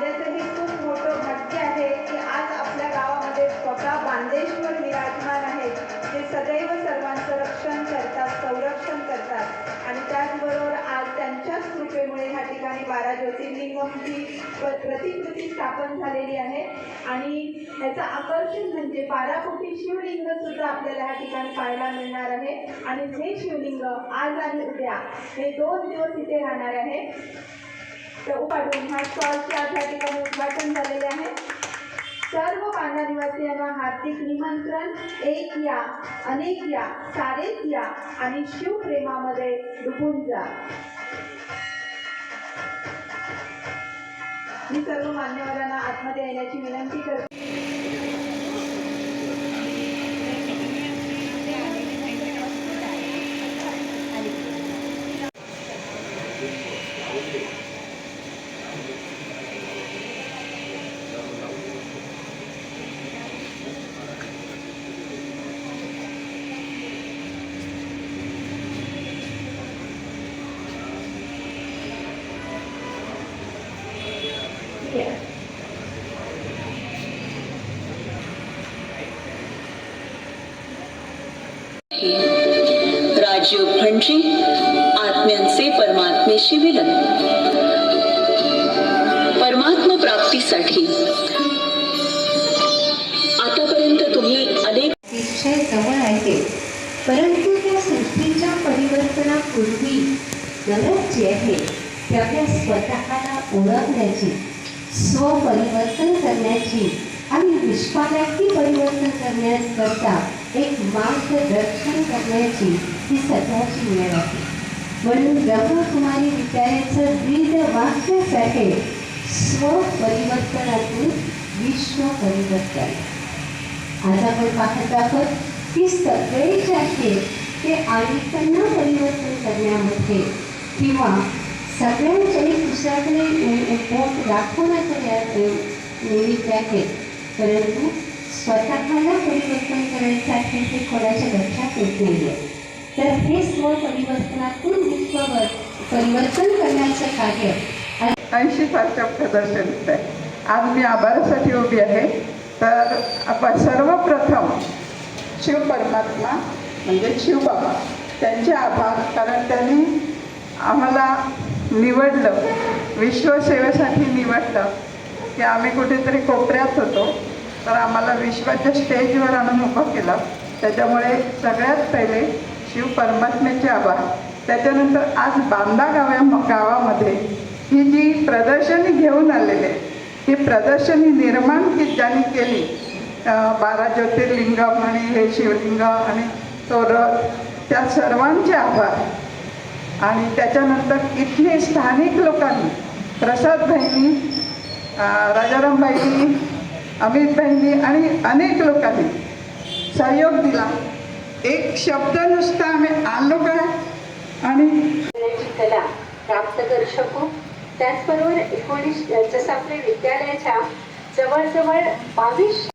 माझ्याचं खूप मोठं भाग्य आहे की आज आपल्या गावामध्ये स्वतः बांदेश्वर विराजमान आहेत जे सदैव सर्वांचं रक्षण करतात संरक्षण करतात. आणि त्याचबरोबर आज त्यांच्याच कृपेमुळे ह्या ठिकाणी बारा ज्योतिर्लिंगमची प्रतिकृती स्थापन झालेली आहे. आणि ह्याचं आकर्षण म्हणजे बारा कोटी शिवलिंग सुद्धा आपल्याला ह्या ठिकाणी पाहायला मिळणार आहे. आणि हे शिवलिंग आज आणि उद्या हे दोन दिवस इथे राहणार आहे. तर उपाटून ह्या स्टॉलचे अठरा ठिकाणी उद्घाटन झालेले आहे. सर्व पांढरा निवासियांना हार्दिक निमंत्रण. एक या अनेक या सारेच या आणि शिवप्रेमामध्ये डुबून जा. मी सर्व मान्यवरांना आतमध्ये येण्याची विनंती करते. म्हणजे आत्म्यांचे परमात्मेशी मिलन. परमात्म प्राप्तीसाठी आतापर्यंत तुम्ही अनेक अतिशय जवळ आहे परंतु त्या सृष्टीच्या परिवर्तनापूर्वी गरज जी आहे त्या आपल्या स्वतःला ओळखण्याची स्वपरिवर्तन करण्याची आणि दुष्काळाची परिवर्तन करण्याकरता एक मार्गदर्शन करण्याची ही सध्याची वेळ आहे. म्हणून ब्रह्मकुमारी विद्यालयाचं ब्रीद वाक्यच आहे स्वपरिवर्तनातून विश्व परिवर्तन. आज आपण पाहत आहोत की सगळे जे आहे ते अनेकांना परिवर्तन करण्यामध्ये किंवा सगळ्यांच्या दुसऱ्याकडे अ, दाखवण्याच्या निमित्त आहेत. परंतु स्वतःला परिवर्तन करण्यासाठी ते कोणाच्या लक्षात येत नाही आहे तर हे स्वपरिवर्तनातून विश्व परिवर्तन करण्याचं कार्य ऐंशी सालच्या प्रदर्शनीत आहे. आज मी आभारासाठी उभी आहे. तर आपण सर्वप्रथम शिव परमात्मा म्हणजे शिवबाबा त्यांचे आभार. कारण त्यांनी आम्हाला निवडलं विश्वसेवेसाठी निवडलं की आम्ही कुठेतरी कोपऱ्यात होतो. तर आम्हाला विश्वाच्या स्टेजवर आणून उभं केलं. त्याच्यामुळे सगळ्यात पहिले शिव परमात्म्याचे आभार. त्याच्यानंतर आज बांदा गाव्या गावामध्ये ही जी प्रदर्शनी घेऊन आलेले ही प्रदर्शनी निर्माण की ज्यांनी केली बारा ज्योतिर्लिंग आणि हे शिवलिंग आणि तो रथ त्या सर्वांचे आभार. आणि त्याच्यानंतर इथले स्थानिक लोकांनी प्रसाद भाईंनी राजाराम अमित आणि अनेक लोकांनी सहयोग दिला. एक शब्द नुसता आम्ही आलो काय? आणि कला प्राप्त करू शकू त्याचबरोबर एकोणीस जसं आपल्या विद्यालयाच्या जवळजवळ बावीस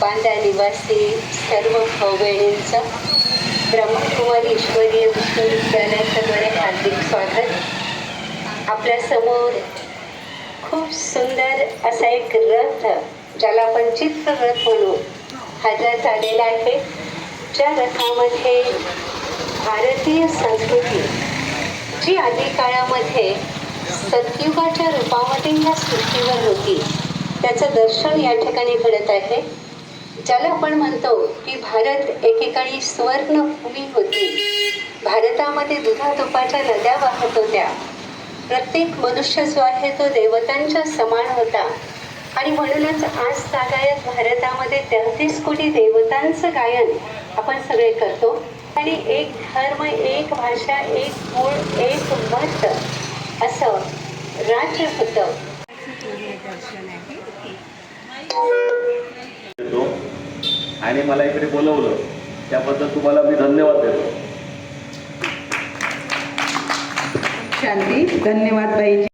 बांदा निवासी सर्व भाऊ बहिणींचं ब्रह्मकुमारी ईश्वरीय विश्वविद्यालयाच्याद्वारे हार्दिक स्वागत. आपल्यासमोर खूप सुंदर असा एक रथ ज्याला आपण चित्ररथ म्हणू. हजर झालेला आलेला आहे. ज्या रथामध्ये भारतीय संस्कृती जी आधी काळामध्ये सतयुगाच्या रूपामध्ये या सृष्टीवर होती त्याचं दर्शन या ठिकाणी घडत आहे. ज्याला आपण म्हणतो की भारत एकेकाळी स्वर्णभूमी होती. भारतामध्ये दुधा तुपाच्या नद्या वाहत होत्या. प्रत्येक मनुष्य जो आहे तो देवतांच्या समान होता. आणि म्हणूनच आज तागायत भारतामध्ये तेहतीस कोटी देवतांचं गायन आपण सगळे करतो. आणि एक धर्म एक भाषा एक मूळ एक मत असं राज्य होतं. आणि मला इकडे बोलवलं. त्याबद्दल तुम्हाला मी धन्यवाद देतो. शांती. धन्यवाद बाईजी